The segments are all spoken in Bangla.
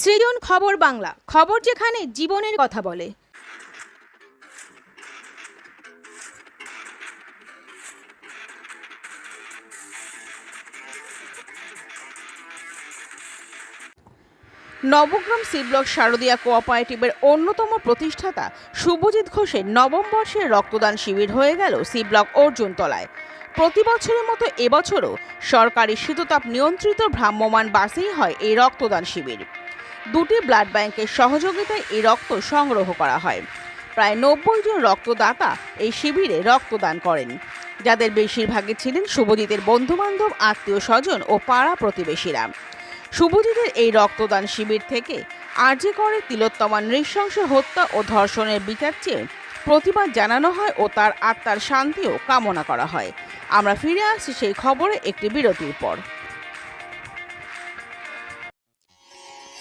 সৃজন খবর বাংলা। খবর যেখানে জীবনের কথা বলে। নবগ্রাম সি ব্লক শারদীয়া কোঅপারেটিভের অন্যতম প্রতিষ্ঠাতা শুভজিৎ ঘোষের নবম বর্ষের রক্তদান শিবির হয়ে গেল সি ব্লক অর্জুনতলায়। প্রতি বছরের মতো এবছরও সরকারি শীততাপ নিয়ন্ত্রিত ভ্রাম্যমাণ বাসেই হয় এই রক্তদান শিবির। দুটি ব্লাড ব্যাংকের সহযোগিতায় এই রক্ত সংগ্রহ করা হয়। প্রায় নব্বই জন রক্তদাতা এই শিবিরে রক্তদান করেন। যাদের বেশিরভাগই ছিলেন শুভজিতের বন্ধুবান্ধব, আত্মীয় স্বজন ও পাড়া প্রতিবেশীরা। শুভজিতের এই রক্তদান শিবির থেকে আর্জি করে তিলোত্তমা নৃশংস হত্যা ও ধর্ষণের বিচার চেয়ে প্রতিবাদ জানানো হয় ও তার আত্মার শান্তিও কামনা করা হয়। আমরা ফিরে আসছি সেই খবরে একটি বিরতির পর।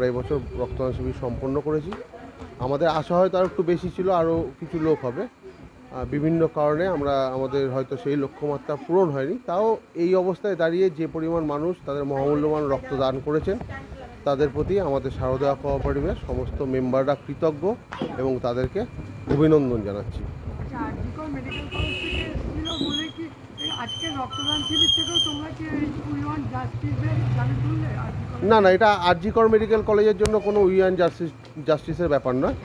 আমরা এবছর রক্তদান শিবির সম্পন্ন করেছি। আমাদের আশা হয়তো আরও একটু বেশি ছিল আরও কিছু লোক হবে। বিভিন্ন কারণে আমরা, আমাদের হয়তো সেই লক্ষ্যমাত্রা পূরণ হয়নি। তাও এই অবস্থায় দাঁড়িয়ে যে পরিমাণ মানুষ তাদের মহামূল্যবান রক্তদান করেছেন, তাদের প্রতি আমাদের শারদা কোঅপারেটিভের সমস্ত মেম্বাররা কৃতজ্ঞ এবং তাদেরকে অভিনন্দন জানাচ্ছি। না না, এটা আরজিকর মেডিকেল কলেজের জন্য কোনো উইয়ান জাস্টিস, জাস্টিসের ব্যাপার নয়।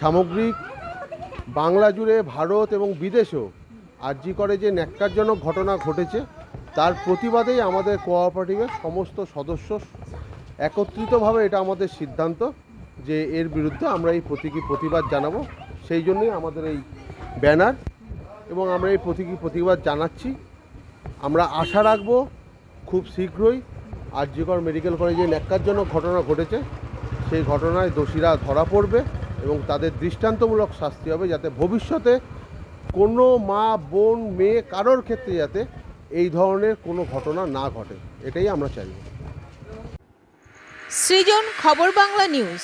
সামগ্রিক বাংলা জুড়ে ভারত এবং বিদেশেও আরজিকরে যে ন্যাক্কারজনক ঘটনা ঘটেছে, তার প্রতিবাদেই আমাদের কোঅপারেটিভের সমস্ত সদস্য একত্রিতভাবে এটা আমাদের সিদ্ধান্ত যে এর বিরুদ্ধে আমরা এই প্রতীকী প্রতিবাদ জানাব। সেই জন্যই আমাদের এই ব্যানার এবং আমরা এই প্রতীকী প্রতিবাদ জানাচ্ছি। আমরা আশা রাখব খুব শীঘ্রই আরজিকর মেডিকেল কলেজে ন্যাক্কারজনক ঘটনা ঘটেছে। সেই ঘটনায় দোষীরা ধরা পড়বে এবং তাদের দৃষ্টান্তমূলক শাস্তি হবে যাতে ভবিষ্যতে কোনো মা, বোন, মেয়ে কারোর ক্ষেত্রে যাতে এই ধরনের কোনো ঘটনা না ঘটে। এটাই আমরা চাইব। সৃজন খবর বাংলা নিউজ।